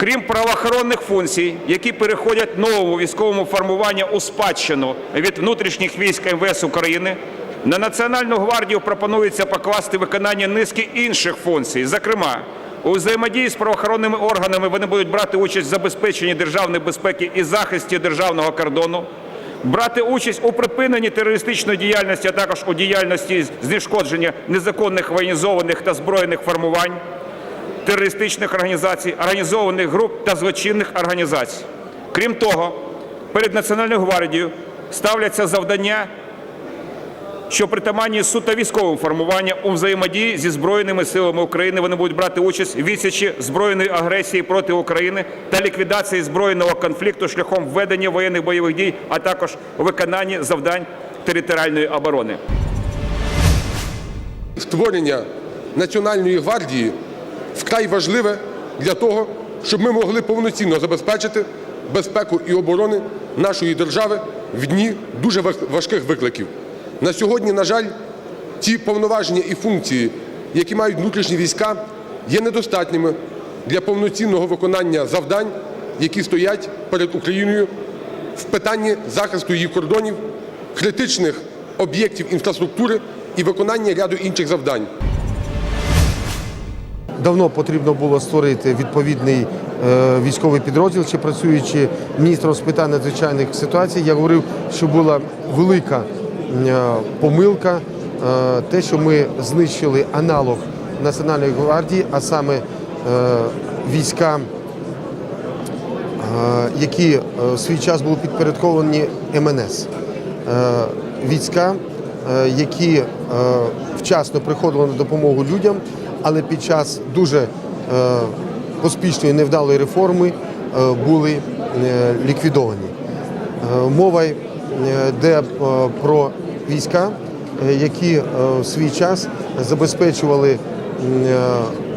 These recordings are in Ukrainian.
Крім правоохоронних функцій, які переходять новому військовому формуванню у спадщину від внутрішніх військ МВС України, на Національну гвардію пропонується покласти виконання низки інших функцій. Зокрема, у взаємодії з правоохоронними органами вони будуть брати участь в забезпеченні державної безпеки і захисті державного кордону, брати участь у припиненні терористичної діяльності, а також у діяльності знешкодження незаконних воєнізованих та збройних формувань, терористичних організацій, організованих груп та злочинних організацій. Крім того, перед Національною гвардією ставляться завдання, що притаманні суто військовим формуванням у взаємодії зі Збройними силами України вони будуть брати участь в відсічі збройної агресії проти України та ліквідації збройного конфлікту шляхом введення воєнних бойових дій, а також у виконанні завдань територіальної оборони. створення Національної гвардії вкрай важливе для того, щоб ми могли повноцінно забезпечити безпеку і оборони нашої держави в дні дуже важких викликів. На сьогодні, на жаль, ті повноваження і функції, які мають внутрішні війська, є недостатніми для повноцінного виконання завдань, які стоять перед Україною в питанні захисту її кордонів, критичних об'єктів інфраструктури і виконання ряду інших завдань. Давно потрібно було створити відповідний е, військовий підрозділ, чи працюючи міністром з питань надзвичайних ситуацій, я говорив, що була велика е, помилка, е, те, що ми знищили аналог Національної гвардії, а саме війська, які в свій час були підпорядковані МНС. Війська, які вчасно приходили на допомогу людям, але під час дуже е, поспішної невдалої реформи е, були е, ліквідовані. Мова йде про війська, які в свій час забезпечували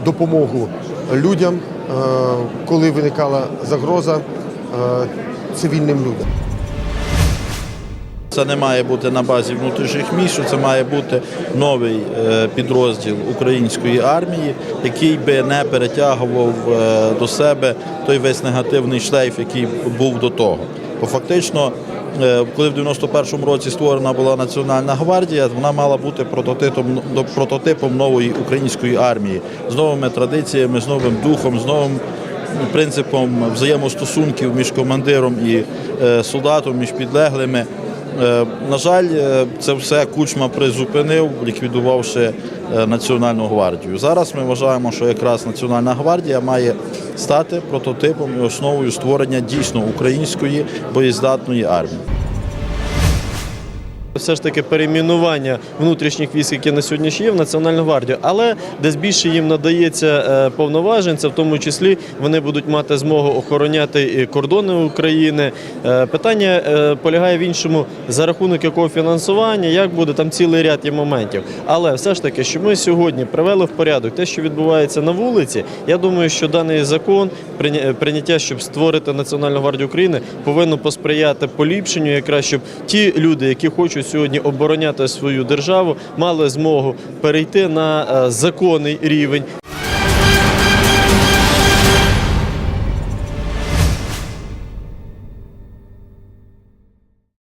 допомогу людям, коли виникала загроза цивільним людям. Це не має бути на базі внутрішніх міст, це має бути новий е, підрозділ української армії, який би не перетягував е, до себе той весь негативний шлейф, який був до того. Бо фактично, е, коли в 91-му році створена була Національна гвардія, вона мала бути прототипом, прототипом нової української армії з новими традиціями, з новим духом, з новим принципом взаємостосунків між командиром і солдатом, між підлеглими. Е, На жаль, е, це все Кучма призупинив, ліквідувавши е, Національну гвардію. Зараз ми вважаємо, що якраз Національна гвардія має стати прототипом і основою створення дійсно української боєздатної армії. Все ж таки перейменування внутрішніх військ, які на сьогодні ще є в Національну гвардію, але десь більше їм надається е, повноважень, це в тому числі вони будуть мати змогу охороняти і кордони України. Е, Питання е, полягає в іншому, за рахунок якого фінансування, як буде там цілий ряд є моментів. Але все ж таки, що ми сьогодні привели в порядок те, що відбувається на вулиці, я думаю, що даний закон прийняття, щоб створити Національну гвардію України, повинно посприяти поліпшенню, якраз щоб ті люди, які хочуть сьогодні обороняти свою державу, мали змогу перейти на е, законний рівень.